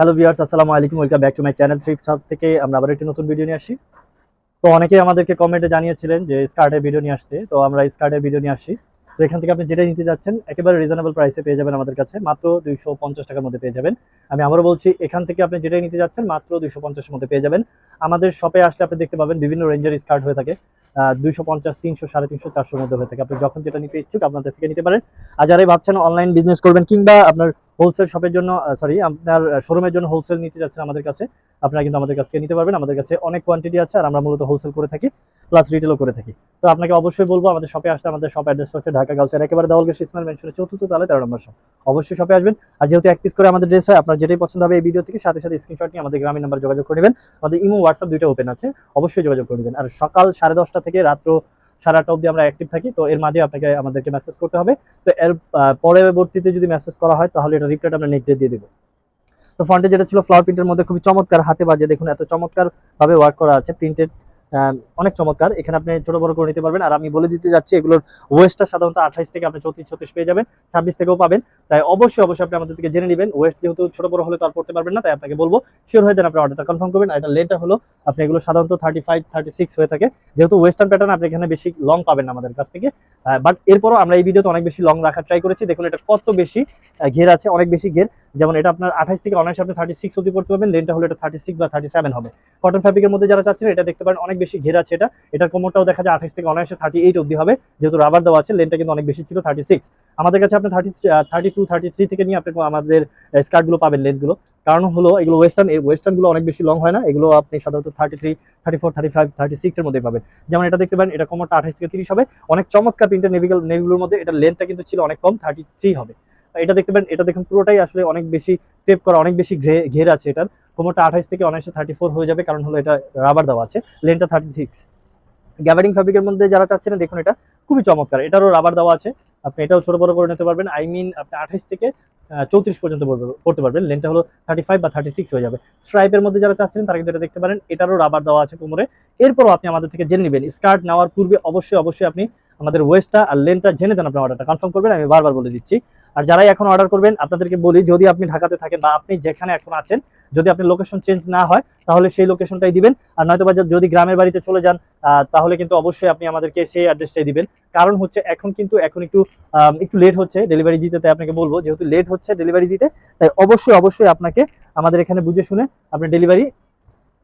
Hello viewers আসসালামু আলাইকুম welcome back to my channel thrift shop থেকে আমরা আবার একটি নতুন ভিডিও নিয়ে আসি। তো অনেকেই আমাদেরকে কমেন্টে জানিয়েছিলেন যে স্কার্টের ভিডিও নিয়ে আসতে, তো আমরা স্কার্টের ভিডিও নিয়ে আসছি তো এখান থেকে আপনি যেটা নিতে যাচ্ছেন, একেবারে রিজনেবল প্রাইসে পেয়ে যাবেন আমাদের কাছে, মাত্র দুইশো পঞ্চাশ টাকার মধ্যে পেয়ে যাবেন। আমি আবারও বলছি, এখান থেকে আপনি যেটাই নিতে যাচ্ছেন, মাত্র দুইশো পঞ্চাশের মধ্যে পেয়ে যাবেন। আমাদের শপে আসলে আপনি দেখতে পাবেন বিভিন্ন রেঞ্জের স্কার্ট হয়ে থাকে। দুইশো পঞ্চাশ, তিনশো, সাড়ে তিনশো, চারশোর মধ্যে হয়ে থাকে। আপনি যখন যেটা নিতে ইচ্ছুক, আপনাদের থেকে নিতে পারেন। আর যারাই ভাবছেন অনলাইন বিজনেস করবেন, কিংবা আপনার হোলসেল শপের জন্য সরি আপনার শোরুমের জন্য হোলসেল নিতে যাচ্ছেন আমাদের কাছে। আপনারা কিন্তু আমাদের কাছ থেকে নিতে পারবেন। আমাদের কাছে অনেক কোয়ান্টিটি আছে আর আমরা মূলত হোলসেল করে থাকি প্লাস রিটেলও করে থাকি। তো আপনাকে অবশ্যই বলব, আমাদের শপে আসতে আমাদের শপ অ্যাড্রেস হচ্ছে ঢাকা গাউসের একেবারে দেওয়ালকে ইসমাইল মেনশনের চতুর্থ তালে তেরো নম্বর শপ অবশ্যই শপে আসবেন। আর যেহেতু এক পিস করে আমাদের ড্রেস হয়, আপনার যেটাই পছন্দ হবে এই ভিডিও থেকে সাথে সাথে স্ক্রিনশট নিয়ে আমাদের গ্রামীণ নাম্বার যোগাযোগ করে নেবেন। আমাদের ইমো হোয়াটসঅ্যাপ দুইটা ওপেন আছে। অবশ্যই যোগাযোগ করে নেবেন। আর সকাল সাড়ে দশটা থেকে রাত্র সাড়ে আটটা অবধি আমরা অ্যাক্টিভ থাকি, তো এর মাঝে আপনাকে আমাদেরকে মেসেজ করতে হবে। তো এর পরবর্তীতে যদি মেসেজ করা হয়, তাহলে এটা রিপ্লাইটা আমরা নেক্সট ডে দিয়ে দেবো। তো ফ্রন্টে যেটা ছিল ফ্লাওয়ার প্রিন্টের মধ্যে খুবই চমৎকার হাতে বাজে দেখুন, এত চমৎকার ভাবে ওয়ার্ক করা আছে। প্রিন্টেড অনেক চমৎকার। এখানে আপনি ছোট বড় করে নিতে পারবেন। আর আমি বলে দিতে যাচ্ছি, এগুলোর ওয়েস্টটা সাধারণত আঠাইশ থেকে আপনি চৌত্রিশ, ছত্রিশ পেয়ে যাবেন। ছাব্বিশ থেকেও পাবেন। তাই অবশ্যই অবশ্যই আপনি আমাদের থেকে জেনে নেবেন। ওয়েস্ট যেহেতু ছোট বড় হলে তো আর পড়তে পারবেন না, তাই আপনাকে বলব শিওর হয়ে দেন আপনি অর্ডারটা কনফার্ম করবেন। আর এটা লেনটা হলো, আপনি এগুলো সাধারণত থার্টি ফাইভ থার্টি সিক্স হয়ে থাকে। যেহেতু ওয়েস্টার্ন প্যাটার্ন আপনি এখানে বেশি লং পাবেন আমাদের কাছ থেকে। বাট এরপরও আমরা এই ভিডিওতে অনেক বেশি লং রাখার ট্রাই করেছি। দেখুন, এটা কত বেশি ঘের আছে, অনেক বেশি ঘের। যেমন এটা আপনার আঠাইশ থেকে অনায়াসে আপনি থার্টি সিক্স অব্দি পড়তে পারবেন। লেনটা হলো এটা থার্টি সিক্স বা থার্টি সেভেন হবে কটন ফ্যাব্রিকের মধ্যে যারা চাচ্ছেন, এটা দেখতে পারেন, অনেক বেশি ঘের আছে এটা। এটার কোমরটাও দেখা যায় আঠাশ থেকে অনায়াসে থার্টি এইট অব্দি হবে। যেহেতু রাবার দেওয়া আছে লেনটা কিন্তু অনেক বেশি ছিল থার্টি সিক্স আমাদের কাছে আপনি thirty thirty two thirty three থেকে নিয়ে আপনি আমাদের স্কার্টগুলো পাবেন লেন্থগুলো কারণ হলো এগুলো ওয়েস্টার্ন ওয়েস্টার্নগুলো অনেক বেশি লং হয় না। এগুলো আপনি সাধারণত thirty three thirty four thirty five thirty সিক্সের মধ্যে পাবেন। যেমন এটা দেখতে পারেন, এটা কোমরটা আঠাইশ থেকে তিরিশ হবে। অনেক চমৎকার প্রিন্টের নেভিগুলো নেভিগুলোর মধ্যে এটা লেন্থটা কিন্তু ছিল অনেক কম থার্টি থ্রি হবে। এটা দেখতে পারেন, এটা দেখুন পুরোটাই আসলে অনেক বেশি টেপ করা, অনেক বেশি ঘে- ঘের আছে এটার। কোমরটা আঠাইশ থেকে অনায়াসে থার্টি ফোর হয়ে যাবে, কারণ হলো এটা রাবার দেওয়া আছে লেনটা থার্টি সিক্স গ্যাবারিং ফ্যাব্রিকের মধ্যে যারা চাচ্ছেন, দেখুন এটা খুবই চমৎকার। এটারও রাবার দেওয়া আছে। আপনি এটাও ছোট বড় করে নিতে পারবেন। আই মিন আপনি আঠাইশ থেকে চৌত্রিশ পর্যন্ত পড়তে পারবেন। লেনটা হলো থার্টি ফাইভ বা থার্টি সিক্স হয়ে যাবে। স্ট্রাইপের মধ্যে যারা চাচ্ছেন, তারা কিন্তু এটা দেখতে পারেন। এটারও রাবার দেওয়া আছে কোমরে। এরপরও আপনি আমাদের থেকে জেনে নেবেন। স্কার্ট নেওয়ার পূর্বে অবশ্যই অবশ্যই আপনি আমাদের ওয়েস্টটা আর লেনটা জেনে দেন আপনি অর্ডারটা কনফার্ম করবেন, আমি বারবার বলে দিচ্ছি। আর যারাই এখন অর্ডার করবেন, আপনাদেরকে বলি, যদি আপনি ঢাকাতে থাকেন বা আপনি যেখানে এখন আছেন যদি আপনি লোকেশন চেঞ্জ না হয়, তাহলে সেই লোকেশনটাই দিবেন। আর নয়তো বা যদি গ্রামের বাড়িতে চলে যান তাহলে কিন্তু অবশ্যই আপনি আমাদেরকে সেই অ্যাড্রেসটাই দিবেন। কারণ হচ্ছে, এখন কিন্তু, এখন একটু একটু লেট হচ্ছে ডেলিভারি দিতে, তাই আপনাকে বলব, যেহেতু লেট হচ্ছে ডেলিভারি দিতে, তাই অবশ্যই অবশ্যই আপনাকে আমাদের এখানে বুঝে শুনে আপনি ডেলিভারি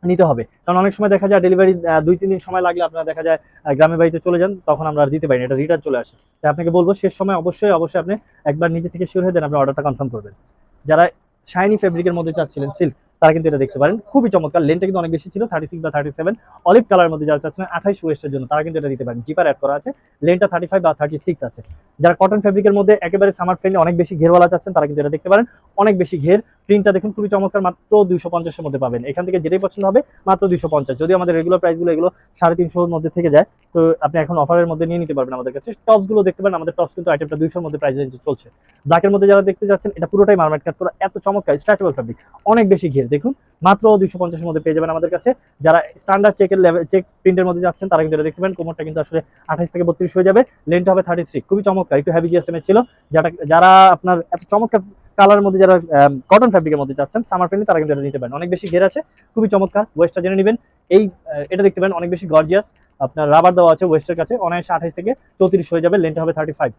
নিতে হবে। কারণ অনেক সময় দেখা যায় ডেলিভারি দুই, তিন দিন সময় লাগলে আপনারা দেখা যায় গ্রামের বাড়িতে চলে যান, তখন আমরা আর দিতে পারি এটা রিটার্ন চলে আসে। তাই আপনাকে বলব, শেষ সময় অবশ্যই অবশ্যই আপনি একবার নিজে থেকে শিওর হয়ে দেন আপনি অর্ডারটা কনফার্ম করবেন। যারা শাইনি ফেব্রিকের মধ্যে চাচ্ছিলেন সিল্ক তারা কিন্তু এটা দেখতে পারেন। খুবই চমৎকার। লেনটা কিন্তু অনেক বেশি ছিল থার্টি সিক্স বা থার্টি সেভেন অলিভ কালার মধ্যে যারা চাচ্ছিলেন, আঠাইশ ওয়েস্টের জন্য, তারা কিন্তু এটা দিতে পারেন। জিপার অ্যাড করা আছে। লেনটা থার্টি ফাইভ বা থার্টি সিক্স আছে। যারা কটন ফেব্রিকের মধ্যে একেবারে সামার ফ্রেন্ডলি অনেক বেশি ঘেরওয়ালা চাচ্ছেন, তারা কিন্তু এটা দেখতে পারেন। অনেক বেশি ঘের প্রিন্টটা দেখুন, খুবই চমৎকার, মাত্র দুইশো পঞ্চাশের মধ্যে পাবেন। এখান থেকে যেটাই পছন্দ হবে, মাত্র দুইশো পঞ্চাশ। যদি আমাদের রেগুলার প্রাইসগুলো এগুলো সাড়ে তিনশোর মধ্যে থেকে যায়, তো আপনি এখন অফারের মধ্যে নিয়ে নিতে পারবেন আমাদের কাছে। টপসগুলো দেখতে পারেন, আমাদের টপস কিন্তু আইটেমটা দুইশোর মধ্যে প্রাইস রেঞ্জে চলছে। ব্ল্যাকের মধ্যে যারা দেখতে যাচ্ছেন, এটা পুরোটাই মার্মেট কাট করা এত চমৎকার স্ট্রেচেবল ফ্যাব্রিক অনেক বেশি ঘের। দেখুন, মাত্র দুইশো পঞ্চাশের মধ্যে পেয়ে যাবেন আমাদের কাছে। যারা স্ট্যান্ডার্ড চেকের লেভেল চেক প্রিন্টের মধ্যে যাচ্ছেন, তারা কিন্তু দেখতে পাবেন কোমরটা কিন্তু আসলে আঠাশ থেকে বত্রিশ হয়ে যাবে লেনটা হবে থার্টি থ্রি খুবই চমৎকার, একটু হ্যাভি জিএসএম ছিল। যারা যারা আপনার এত চমৎকার কালারের মধ্যে যারা কটন ফ্যাব্রিকের মধ্যে চাচ্ছেন সামার ফ্রেন্ডলি তারা কিন্তু এটা নিতে পারেন। অনেক বেশি ঘের আছে, খুবই চমৎকার ওয়েস্টটা জেনে নেবেন। এই এটা দেখতে পারেন, অনেক বেশি গর্জিয়াস আপনার রাবার দেওয়া আছে ওয়েস্টের কাছে, অনায়াসে আঠাশ থেকে চৌত্রিশ হয়ে যাবে লেনটা হবে থার্টি ফাইভ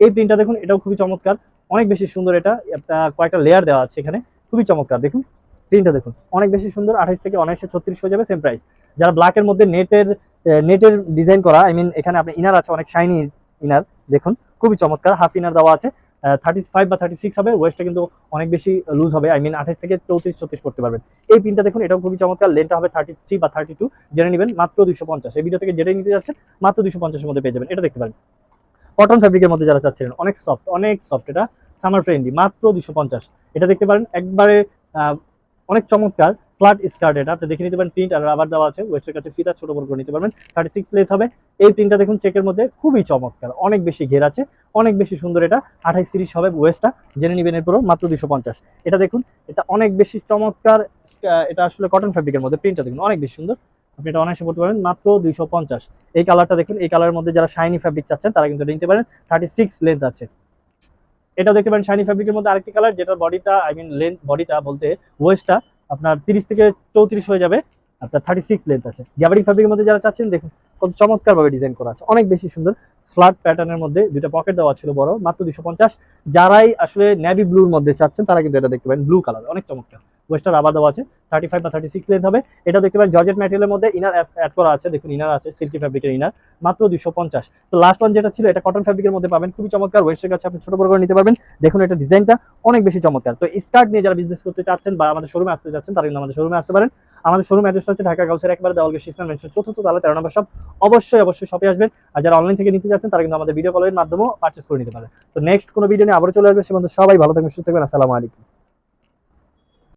এই প্রিন্টটা দেখুন, এটাও খুবই চমৎকার। অনেক বেশি সুন্দর এটা, একটা, কয়েকটা লেয়ার দেওয়া আছে এখানে, খুবই চমৎকার। দেখুন প্রিন্টটা দেখুন, অনেক বেশি সুন্দর, আঠাশ থেকে অনায়াসে ছত্রিশ হয়ে যাবে সেম প্রাইস যারা ব্ল্যাকের মধ্যে নেটের নেটের ডিজাইন করা আই মিন এখানে আপনি ইনার আছে, অনেক শাইনি ইনার দেখুন, খুবই চমৎকার। হাফ ইনার দেওয়া আছে থার্টি ফাইভ বা থার্টি সিক্স হবে ওয়েস্টটা কিন্তু অনেক বেশি লুজ হবে আই মিন আঠাশ থেকে চৌত্রিশ, ছত্রিশ করতে পারবেন। এই প্রিন্টটা দেখুন, এটাও খুবই চমৎকার লেনটা হবে থার্টি থ্রি বা থার্টি টু জেনে নেবেন, মাত্র দুশো পঞ্চাশ। এই ভিডিও থেকে যেটাই নিতে যাচ্ছেন, মাত্র দুশো পঞ্চাশের মধ্যে পেয়ে যাবেন, এটা দেখতে পারেন। কটন ফ্যাব্রিকের মধ্যে যারা চাচ্ছিলেন, অনেক সফট অনেক সফট এটা সামার ফ্রেন্ডলি মাত্র দুশো পঞ্চাশ। এটা দেখতে পারেন, একবারে অনেক চমৎকার ফ্ল্যাট স্কার্ট এটা। আপনি দেখে নিতে পারেন, প্রিন্ট আর রাবার দেওয়া আছে। ওয়েস্টের কাছে ফিতা, ছোট বড় করে নিতে পারবেন। থার্টি সিক্স লেথ হবে। এই প্রিন্টটা দেখুন, চেকের মধ্যে খুবই চমৎকার। অনেক বেশি ঘের আছে, অনেক বেশি সুন্দর এটা। আঠাইশ তিরিশ হবে ওয়েস্টটা। জেনে নিবেন এরপরও, মাত্র দুশো পঞ্চাশ। এটা দেখুন, এটা অনেক বেশি চমৎকার এটা আসলে কটন ফ্যাব্রিকের মধ্যে। প্রিন্টটা দেখুন, অনেক বেশি সুন্দর। আপনি এটা অনায়াসে পড়তে পারেন মাত্র দুইশো পঞ্চাশ। এই কালারটা দেখুন, এই কালারের মধ্যে যারা শাইনি ফ্যাব্রিক চাচ্ছেন, তারা কিন্তু নিতে পারেন। থার্টি সিক্স লেন্থ আছে। এটা দেখতে পারেন শাইনি ফ্যাব্রিকের মধ্যে আরেকটি কালার যেটার বডিটা আই মিন লেন্থ বডিটা বলতে ওয়েস্টটা আপনার তিরিশ থেকে চৌত্রিশ হয়ে যাবে। আপনার থার্টি সিক্স লেন্থ আছে গ্যাবারিং ফ্যাব্রিকের মধ্যে যারা চাচ্ছেন, দেখুন কত চমৎকার ভাবে ডিজাইন করা আছে। অনেক বেশি সুন্দর। ফ্ল্যাট প্যাটার্নের মধ্যে দুটা পকেট দেওয়া ছিল বড়, মাত্র দুশো পঞ্চাশ। যারাই আসলে নেভি ব্লুর মধ্যে চাচ্ছেন, তারা কিন্তু এটা দেখতে পাবেন ব্লু কালার অনেক চমৎকার। ওয়েস্টার আবার দেওয়া আছে থার্টি ফাইভ বা থার্টি সিক্স লেন্থ হবে। এটা দেখতে পারেন জর্জেট ম্যাটেরিয়ালের মধ্যে ইনার অ্যাড করা আছে। দেখুন ইনার আছে সিল্কি ফ্যাব্রিকের ইনার মাত্র দুশো পঞ্চাশ। তো লাস্ট ওয়ান যেটা ছিল, এটা কটন ফ্যাব্রিকের মধ্যে পাবেন। খুবই চমৎকার ওয়েস্টের কাছে আপনি ছোট বড় করে নিতে পারবেন। দেখুন, এটা ডিজাইনটা অনেক বেশি চমৎকার। তো স্কার্ট নিয়ে যারা বিজনেস করতে চাচ্ছেন বা আমাদের শোরুমে আসতে চাচ্ছেন, তারা কিন্তু আমাদের শোরুমে আসতে পারেন। আমাদের শোরুম অ্যাড্রেস হচ্ছে ঢাকা গাউসের একবারে দেওয়াল গেট ইসলাম মেনশন, চতুর্থ তালা, তেরো নম্বর সব অবশ্যই অবশ্যই শপে আসবেন। আর যারা অনলাইন থেকে নিতে চাচ্ছেন, তারা কিন্তু আমাদের ভিডিও কলের মাধ্যমেও পারচেস করে নিতে পারে। তো নেক্সট কোনো ভিডিও নিয়ে আবারও চলে আসবে। সে সবাই ভালো থাকবেন, সুস্থ থাকবেন। আসসালামু আলাইকুম।